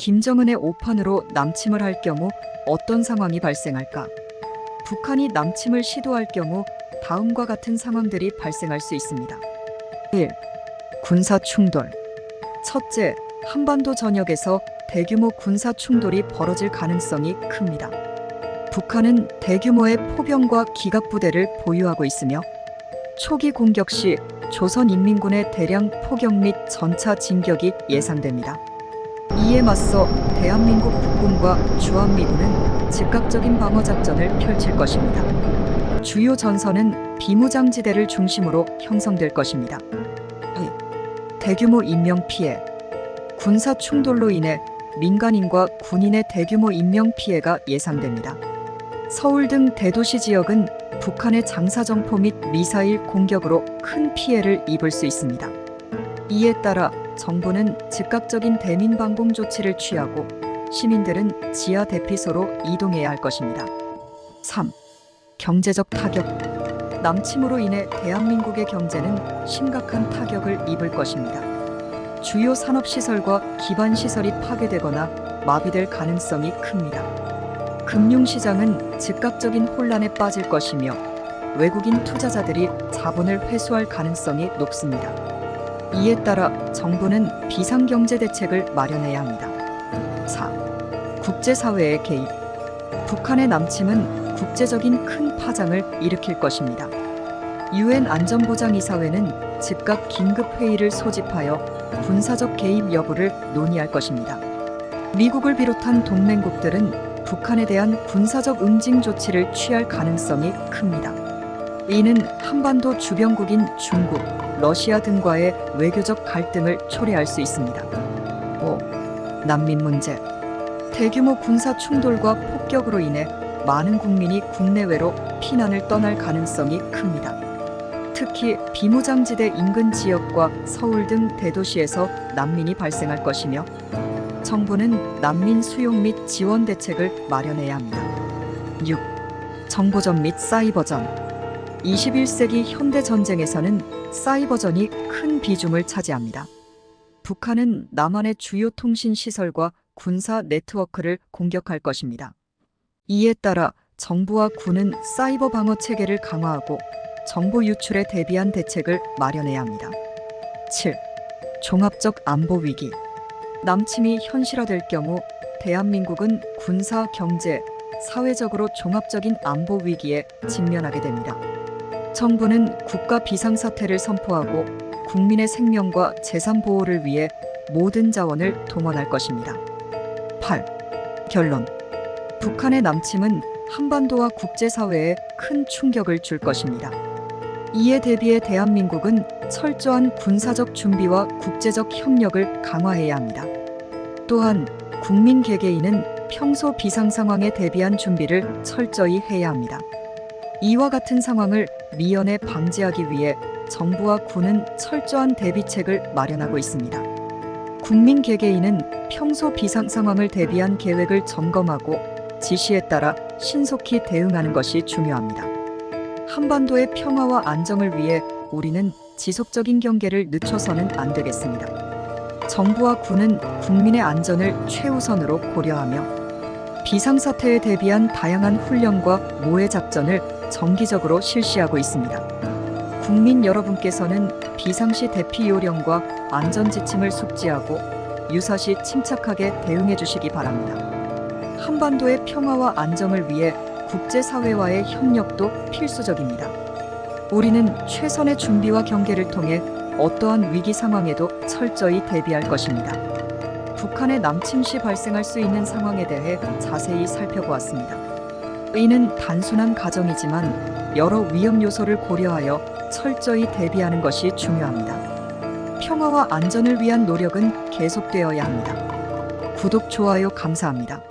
김정은의 오판으로 남침을 할 경우 어떤 상황이 발생할까? 북한이 남침을 시도할 경우 다음과 같은 상황들이 발생할 수 있습니다. 1. 군사 충돌. 첫째, 한반도 전역에서 대규모 군사 충돌이 벌어질 가능성이 큽니다. 북한은 대규모의 포병과 기갑부대를 보유하고 있으며 초기 공격 시 조선인민군의 대량 포격 및 전차 진격이 예상됩니다. 이에 맞서 대한민국 국군과 주한미군은 즉각적인 방어 작전을 펼칠 것입니다. 주요 전선은 비무장지대를 중심으로 형성될 것입니다. 대규모 인명 피해. 군사 충돌로 인해 민간인과 군인의 대규모 인명 피해가 예상됩니다. 서울 등 대도시 지역은 북한의 장사정포 및 미사일 공격으로 큰 피해를 입을 수 있습니다. 이에 따라 정부는 즉각적인 대민 방공 조치를 취하고 시민들은 지하 대피소로 이동해야 할 것입니다. 3. 경제적 타격. 남침으로 인해 대한민국의 경제는 심각한 타격을 입을 것입니다. 주요 산업시설과 기반시설이 파괴되거나 마비될 가능성이 큽니다. 금융시장은 즉각적인 혼란에 빠질 것이며 외국인 투자자들이 자본을 회수할 가능성이 높습니다. 이에 따라 정부는 비상경제 대책을 마련해야 합니다. 4. 국제사회의 개입. 북한의 남침은 국제적인 큰 파장을 일으킬 것입니다. 유엔 안전보장이사회는 즉각 긴급 회의를 소집하여 군사적 개입 여부를 논의할 것입니다. 미국을 비롯한 동맹국들은 북한에 대한 군사적 응징 조치를 취할 가능성이 큽니다. 이는 한반도 주변국인 중국, 러시아 등과의 외교적 갈등을 초래할 수 있습니다. 5. 난민 문제. 대규모 군사 충돌과 폭격으로 인해 많은 국민이 국내외로 피난을 떠날 가능성이 큽니다. 특히 비무장지대 인근 지역과 서울 등 대도시에서 난민이 발생할 것이며 정부는 난민 수용 및 지원 대책을 마련해야 합니다. 6. 정보전 및 사이버전. 21세기 현대 전쟁에서는 사이버전이 큰 비중을 차지합니다. 북한은 남한의 주요 통신 시설과 군사 네트워크를 공격할 것입니다. 이에 따라 정부와 군은 사이버 방어 체계를 강화하고 정보 유출에 대비한 대책을 마련해야 합니다. 7. 종합적 안보 위기. 남침이 현실화될 경우 대한민국은 군사, 경제, 사회적으로 종합적인 안보 위기에 직면하게 됩니다. 정부는 국가 비상사태를 선포하고 국민의 생명과 재산 보호를 위해 모든 자원을 동원할 것입니다. 8. 결론. 북한의 남침은 한반도와 국제사회에 큰 충격을 줄 것입니다. 이에 대비해 대한민국은 철저한 군사적 준비와 국제적 협력을 강화해야 합니다. 또한 국민 개개인은 평소 비상 상황에 대비한 준비를 철저히 해야 합니다. 이와 같은 상황을 미연에 방지하기 위해 정부와 군은 철저한 대비책을 마련하고 있습니다. 국민 개개인은 평소 비상 상황을 대비한 계획을 점검하고 지시에 따라 신속히 대응하는 것이 중요합니다. 한반도의 평화와 안정을 위해 우리는 지속적인 경계를 늦춰서는 안 되겠습니다. 정부와 군은 국민의 안전을 최우선으로 고려하며 비상사태에 대비한 다양한 훈련과 모의 작전을 정기적으로 실시하고 있습니다. 국민 여러분께서는 비상시 대피 요령과 안전 지침을 숙지하고 유사시 침착하게 대응해 주시기 바랍니다. 한반도의 평화와 안정을 위해 국제사회와의 협력도 필수적입니다. 우리는 최선의 준비와 경계를 통해 어떠한 위기 상황에도 철저히 대비할 것입니다. 북한의 남침 시 발생할 수 있는 상황에 대해 자세히 살펴보았습니다. 이는 단순한 가정이지만 여러 위험 요소를 고려하여 철저히 대비하는 것이 중요합니다. 평화와 안전을 위한 노력은 계속되어야 합니다. 구독, 좋아요 감사합니다.